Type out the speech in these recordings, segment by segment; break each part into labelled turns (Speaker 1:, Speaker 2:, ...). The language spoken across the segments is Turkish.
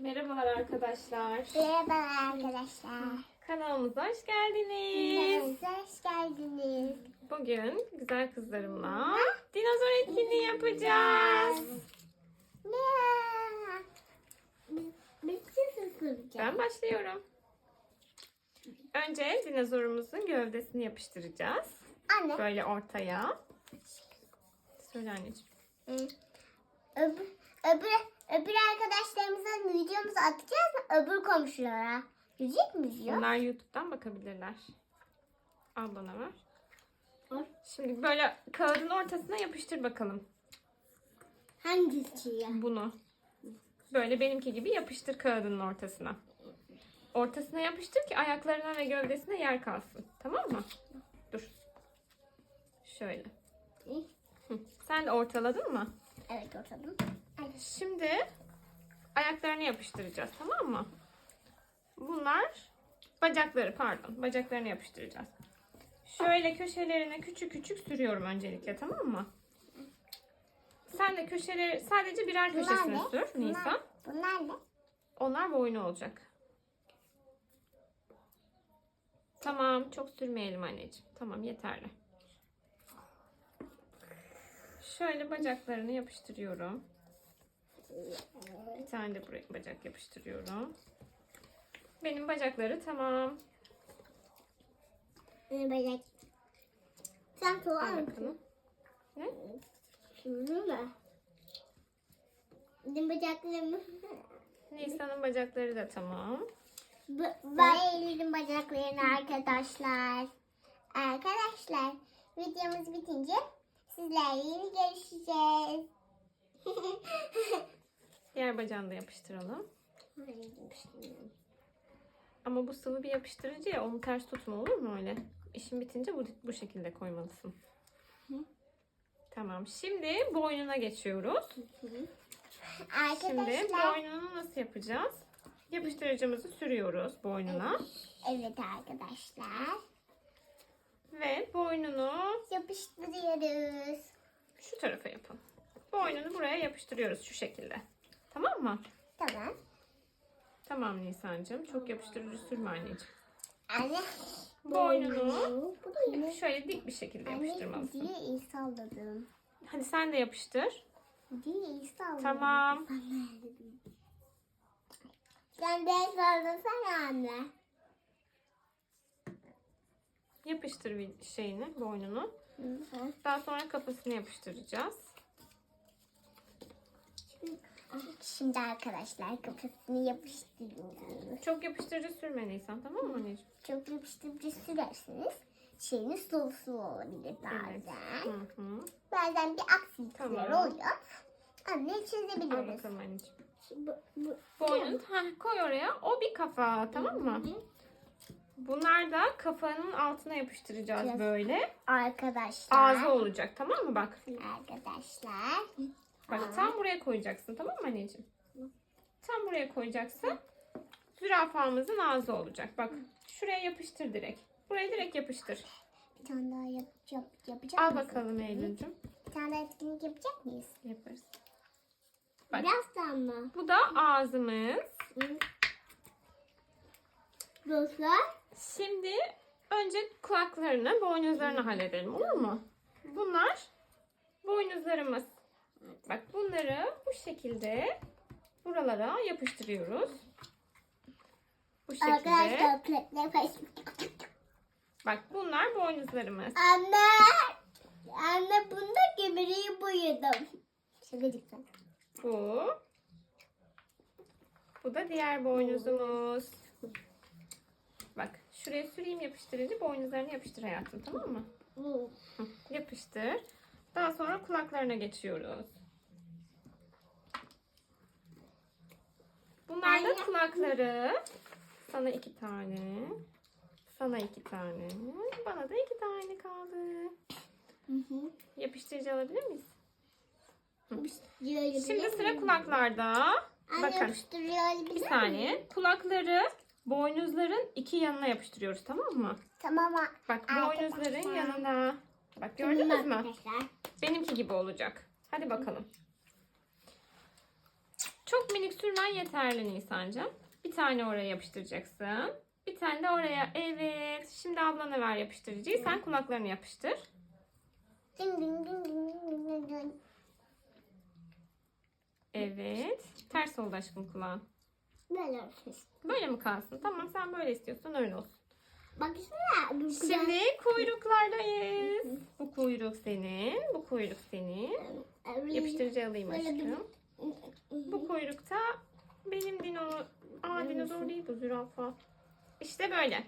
Speaker 1: Merhabalar arkadaşlar.
Speaker 2: Merhaba arkadaşlar.
Speaker 1: Kanalımıza hoş geldiniz.
Speaker 2: Kanalımıza hoş geldiniz.
Speaker 1: Bugün güzel kızlarımla dinozor etkinliği yapacağız. Ben başlıyorum. Önce dinozorumuzun gövdesini yapıştıracağız.
Speaker 2: Anne.
Speaker 1: Böyle ortaya. Söyle anneciğim.
Speaker 2: Öbür, öbür, öbür arkadaşlarımıza videomuzu atacağız mı? Öbür komşulara. Yüzecek mi video?
Speaker 1: Bunlar YouTube'dan bakabilirler. Al bana ver. Şimdi böyle kağıdın ortasına yapıştır bakalım
Speaker 2: Hangisi
Speaker 1: bunu. Böyle benimki gibi yapıştır kağıdın ortasına. Ortasına yapıştır ki ayaklarına ve gövdesine yer kalsın. Tamam mı? Dur. Şöyle. Hı. Sen de ortaladın mı?
Speaker 2: Evet oturdum. Hadi.
Speaker 1: Şimdi ayaklarını yapıştıracağız tamam mı? Bunlar bacakları pardon. Bacaklarını yapıştıracağız. Şöyle köşelerine küçük küçük sürüyorum öncelikle tamam mı? Sen de köşeleri sadece birer
Speaker 2: Bunlar
Speaker 1: köşesini
Speaker 2: ne?
Speaker 1: sür
Speaker 2: Bunlar-. Bunlar ne?
Speaker 1: Onlar boynu olacak. Tamam çok sürmeyelim anneciğim. Tamam yeterli. Şöyle bacaklarını yapıştırıyorum. Bir tane de buraya bacak yapıştırıyorum. Benim bacakları tamam.
Speaker 2: Ne bacak? Sen soğan mısın?
Speaker 1: Ne?
Speaker 2: Şunu da. Benim bacaklarımı.
Speaker 1: Nisan'ın bacakları da tamam.
Speaker 2: Ben Eylül'ün bacaklarını arkadaşlar. Arkadaşlar videomuz bitince sizlerle yeni görüşeceğiz.
Speaker 1: Diğer bacağını da yapıştıralım. Ama bu sıvı bir yapıştırıcı ya onu ters tutma olur mu öyle? İşin bitince bu, bu şekilde koymalısın. Tamam. Şimdi boynuna geçiyoruz. Şimdi
Speaker 2: arkadaşlar
Speaker 1: boynunu nasıl yapacağız? Yapıştırıcımızı sürüyoruz boynuna.
Speaker 2: evet arkadaşlar
Speaker 1: Ve boynunu
Speaker 2: yapıştırıyoruz.
Speaker 1: şu tarafa yapalım. Boynunu buraya yapıştırıyoruz şu şekilde. Tamam mı?
Speaker 2: Tamam.
Speaker 1: Tamam Nisan'cığım. Çok yapıştırıcı sürme anneciğim.
Speaker 2: Anne.
Speaker 1: Boynunu
Speaker 2: yine.
Speaker 1: şöyle dik bir şekilde
Speaker 2: Anne
Speaker 1: yapıştırmalısın.
Speaker 2: diye iyi salladım.
Speaker 1: Hadi sen de yapıştır.
Speaker 2: Diye iyi salladım.
Speaker 1: Tamam.
Speaker 2: Sen de sallasana anne.
Speaker 1: Yapıştır bir şeyini, boynunu. Daha sonra kafasını yapıştıracağız.
Speaker 2: Şimdi arkadaşlar kafasını yapıştırıyoruz.
Speaker 1: Çok yapıştırıcı sürme Nisan tamam mı anneciğim?
Speaker 2: Çok yapıştırıcı sürerseniz şeyiniz sulu olabilir
Speaker 1: Evet.
Speaker 2: bazen.
Speaker 1: Hı hı.
Speaker 2: Bazen bir aksilikler
Speaker 1: Tamam.
Speaker 2: oluyor. Anne
Speaker 1: Al
Speaker 2: çözebiliriz.
Speaker 1: bakalım anneciğim.
Speaker 2: Bu,
Speaker 1: ha, koy oraya. O bir kafa tamam mı? Bunlar da kafanın altına yapıştıracağız
Speaker 2: Evet.
Speaker 1: böyle.
Speaker 2: Arkadaşlar.
Speaker 1: Ağzı olacak tamam mı bak.
Speaker 2: Arkadaşlar.
Speaker 1: Bak tam buraya koyacaksın tamam mı anneciğim? Tam buraya koyacaksın. Zürafamızın ağzı olacak. Bak şuraya yapıştır direkt. Buraya direkt yapıştır.
Speaker 2: Bir tane daha yap, yap, yapacak
Speaker 1: Al
Speaker 2: mısın?
Speaker 1: bakalım Eylül'cüm.
Speaker 2: Bir tane daha etkinlik yapacak mıyız?
Speaker 1: Yaparız. Bak.
Speaker 2: Birazdan mı?
Speaker 1: Bu da ağzımız.
Speaker 2: Dostlar.
Speaker 1: Şimdi önce kulaklarını, boynuzlarını halledelim olur mu? Bunlar boynuzlarımız. Bak bunları bu şekilde buralara yapıştırıyoruz. Bu şekilde.
Speaker 2: Arkadaşlar
Speaker 1: Bak bunlar boynuzlarımız.
Speaker 2: Anne. Anne bunda gömleği boyadım. Şakacık sen.
Speaker 1: Bu. Bu da diğer boynuzumuz. Bak şuraya süreyim yapıştırıcı boynuzlarını yapıştır hayatım tamam mı? Yapıştır. Daha sonra kulaklarına geçiyoruz. Bunlar da kulakları. Sana iki tane. Sana iki tane. Bana da iki tane kaldı.
Speaker 2: Hı hı.
Speaker 1: Yapıştırıcı alabilir miyiz? Şimdi sıra kulaklarda. Bakın bir saniye. Kulakları boynuzların iki yanına yapıştırıyoruz tamam mı?
Speaker 2: Tamam.
Speaker 1: Bak boynuzların yanına. Bak gördünüz mü?
Speaker 2: arkadaşlar.
Speaker 1: Benimki gibi olacak. Hadi bakalım. Çok minik sürmen yeterli Nisan'cığım. Bir tane oraya yapıştıracaksın. Bir tane de oraya. Evet. Şimdi ablana ver yapıştırıcıyı. Sen kulaklarını yapıştır. Evet. Ters oldu aşkım kulağın.
Speaker 2: Böyle olsun.
Speaker 1: Böyle mi kalsın? Tamam sen böyle istiyorsan öyle olsun.
Speaker 2: Bak şuna. Bu güzel.
Speaker 1: Şimdi kuyruklardayız. Bu kuyruk senin. Bu kuyruk senin. Yapıştırıcı alayım aşkım. Bu kuyrukta benim dino... Aa dinozor değil bu zürafa. İşte böyle.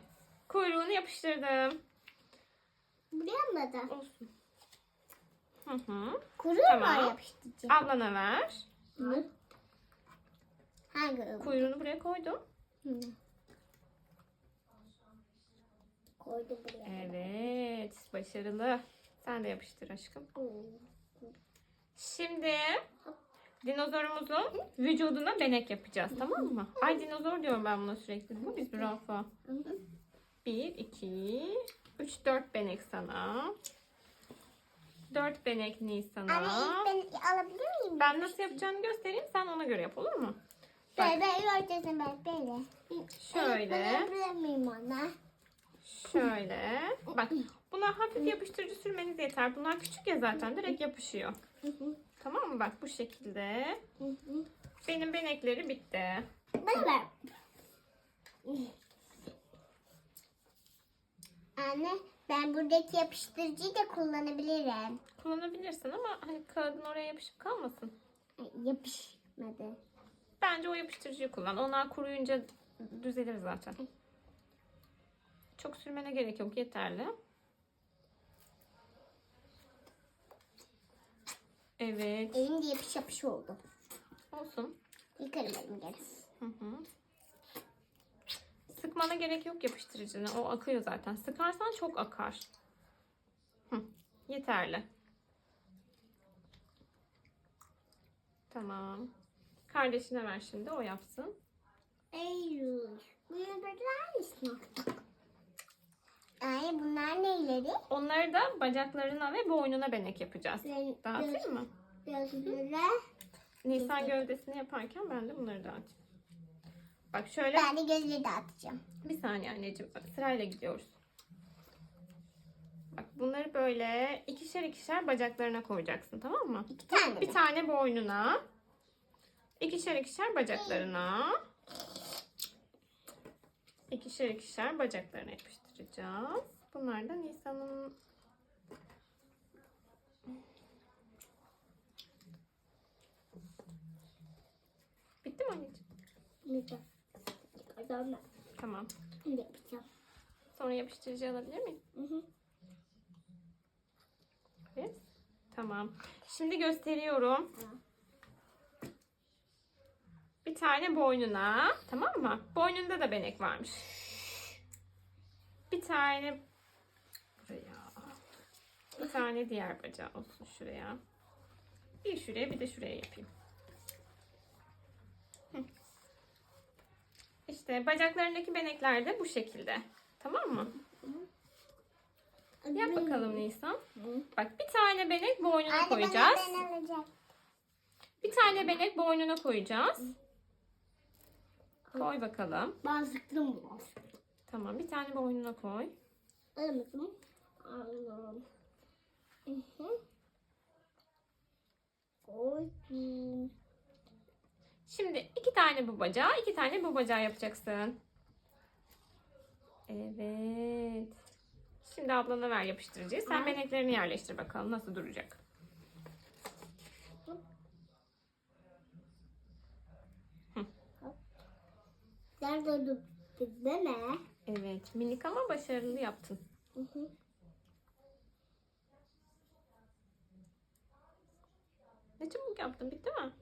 Speaker 1: Kuyruğunu yapıştırdım.
Speaker 2: Buraya mı da?
Speaker 1: Olsun. Hı hı.
Speaker 2: Kuru
Speaker 1: Tamam.
Speaker 2: mu yapıştırıcı?
Speaker 1: Ablana ver.
Speaker 2: Hı. Hangi?
Speaker 1: Kuyruğunu buraya koydum.
Speaker 2: Hı. Koydu buraya.
Speaker 1: Evet. Başarılı. Sen de yapıştır aşkım. Şimdi dinozorumuzun vücuduna benek yapacağız tamam mı? Ay dinozor diyorum ben buna sürekli. Bu bir zürafa. 1, 2, 3, 4 benek sana. 4 benek Nisan'a.
Speaker 2: Anne ilk ben alabilir miyim?
Speaker 1: Ben nasıl yapacağını göstereyim. Sen ona göre yap olur mu?
Speaker 2: Böyle böyle ben böyle.
Speaker 1: Şöyle.
Speaker 2: Ben alabilir miyim ona?
Speaker 1: Şöyle. Bak buna hafif yapıştırıcı sürmeniz yeter. Bunlar küçük ya zaten direkt yapışıyor. Tamam mı? Bak bu şekilde. Benim benekleri bitti.
Speaker 2: Ver. Anne ben buradaki yapıştırıcıyı da kullanabilirim.
Speaker 1: Kullanabilirsin ama hani kağıdın oraya yapışıp kalmasın.
Speaker 2: Yapışmadı.
Speaker 1: Bence o yapıştırıcıyı kullan. Onlar kuruyunca düzelir zaten. Çok sürmene gerek yok. Yeterli. Evet.
Speaker 2: Elim de yapış yapış oldu.
Speaker 1: Olsun.
Speaker 2: Yıkarım elim geri.
Speaker 1: Hı hı. Sıkmana gerek yok yapıştırıcını. O akıyor zaten. Sıkarsan çok akar. Hı. Yeterli. Tamam. Kardeşine ver şimdi. O yapsın.
Speaker 2: Eylül. Bunu bekler misin? Ay bunlar neyleri?
Speaker 1: Onları da bacaklarına ve boynuna benek yapacağız. Dağıtayım mı?
Speaker 2: Gözlere.
Speaker 1: Nisan gövdesini yaparken ben de bunları dağıtayım. Bak şöyle
Speaker 2: Ben de gözleri dağıtacağım.
Speaker 1: bir saniye anneciğim. Bak, Sırayla gidiyoruz. Bak bunları böyle ikişer ikişer bacaklarına koyacaksın tamam mı?
Speaker 2: İki tane
Speaker 1: Bir tane boynuna. ikişer ikişer bacaklarına. İkişer ikişer bacaklarına yapıştıracağız. Bunlar da Nisan'ın Bitti mi anneciğim?
Speaker 2: Çıkaracağım ben.
Speaker 1: Tamam.
Speaker 2: Şimdi yapacağım.
Speaker 1: Sonra yapıştırıcı alabilir miyim?
Speaker 2: Hı hı.
Speaker 1: Evet. Tamam. Şimdi gösteriyorum. Bir tane boynuna. Tamam mı? Boynunda da benek varmış. Bir tane buraya. Bir tane diğer bacağı olsun şuraya. Bir şuraya bir de şuraya yapayım. İşte bacaklarındaki benekler de bu şekilde. Tamam mı? Yap bakalım Nisan. Bak bir tane benek boynuna
Speaker 2: Anne
Speaker 1: koyacağız.
Speaker 2: ben alacağım.
Speaker 1: Bir tane benek boynuna koyacağız. Koy bakalım.
Speaker 2: Ben sıktım biraz.
Speaker 1: Tamam bir tane boynuna koy.
Speaker 2: Alamadım. Aldım. Koydum.
Speaker 1: Şimdi iki tane bu bacağı, iki tane bu bacağı yapacaksın. Evet. Şimdi ablana ver yapıştırıcıyı. Sen beneklerini yerleştir bakalım nasıl duracak.
Speaker 2: Nerede durdu değil mi?
Speaker 1: Evet minik ama başarılı yaptın.
Speaker 2: Hı hı.
Speaker 1: Ne çabuk yaptın bitti mi?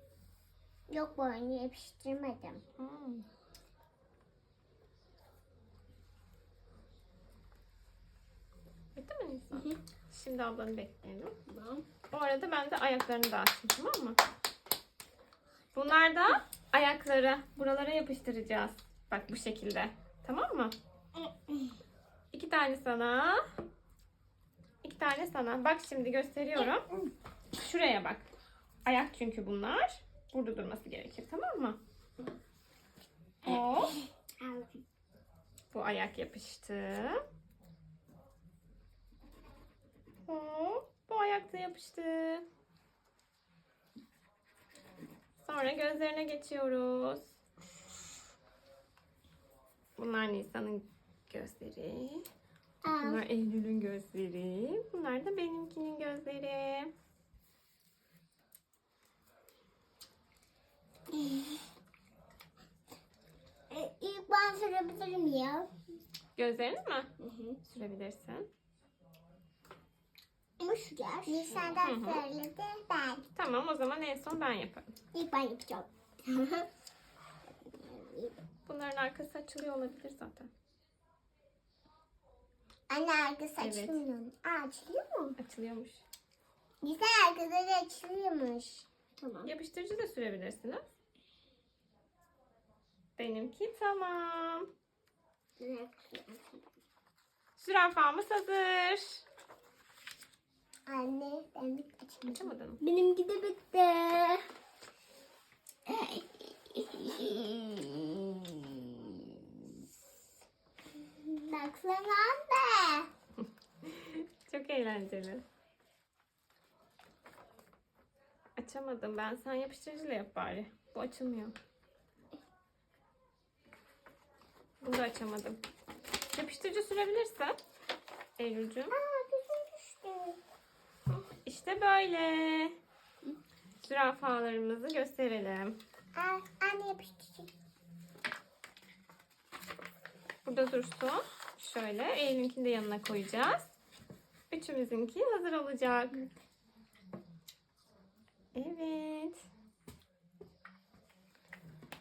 Speaker 2: Yok boynu yapıştırmadım.
Speaker 1: Hmm. Bitti mi?
Speaker 2: Hı hı.
Speaker 1: Şimdi ablanı bekleyelim.
Speaker 2: Tamam.
Speaker 1: O arada ben de ayaklarını dağıtayım tamam mı? Bunlar da ayakları buralara yapıştıracağız. Bak bu şekilde. Tamam mı? İki tane sana. iki tane sana. Bak şimdi gösteriyorum. Şuraya bak. Ayak çünkü bunlar. burada durması gerekir tamam mı? Hop. Bu ayak yapıştı. Hop. Bu ayak da yapıştı. Sonra gözlerine geçiyoruz. Bunlar Nisan'ın gözleri. Bunlar Eylül'ün gözleri. Bunlar da benimkinin gözleri.
Speaker 2: E, İlk ben sürebilirim ya.
Speaker 1: Gözlerini mi? Sürebilirsin.
Speaker 2: Ama şu gel. Nisan'dan
Speaker 1: Hı hı.
Speaker 2: söyledi ben.
Speaker 1: Tamam o zaman en son ben yaparım.
Speaker 2: İlk ben yapacağım.
Speaker 1: Bunların arkası açılıyor olabilir zaten.
Speaker 2: Anne arkası
Speaker 1: Evet.
Speaker 2: açılmıyor. Aa, açılıyor mu?
Speaker 1: Açılıyormuş.
Speaker 2: Nisan arkaları açılıyormuş. Tamam.
Speaker 1: Yapıştırıcı da sürebilirsiniz. Benimki tamam. Zürafamız hazır.
Speaker 2: Anne ben bir açayım.
Speaker 1: Açamadın mı?
Speaker 2: Benimki de bitti. Baksana anne.
Speaker 1: Çok eğlenceli. Açamadım ben. Sen yapıştırıcıyla yap bari. Bu açılmıyor. Bunu da açamadım. Yapıştırıcı sürebilirsin. Eylül'cüğüm.
Speaker 2: Aa düştü.
Speaker 1: İşte böyle. Zürafalarımızı gösterelim.
Speaker 2: Aa, anne yapıştıracak.
Speaker 1: Burada dursun. Şöyle Eylül'ünkini de yanına koyacağız. Üçümüzünki hazır olacak. Evet.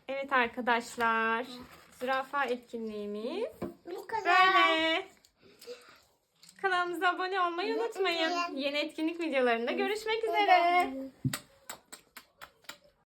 Speaker 1: Evet arkadaşlar. Zürafa etkinliğimiz
Speaker 2: Bu kadar.
Speaker 1: böyle. Kanalımıza abone olmayı unutmayın. Yeni etkinlik videolarında görüşmek üzere.
Speaker 2: üzere.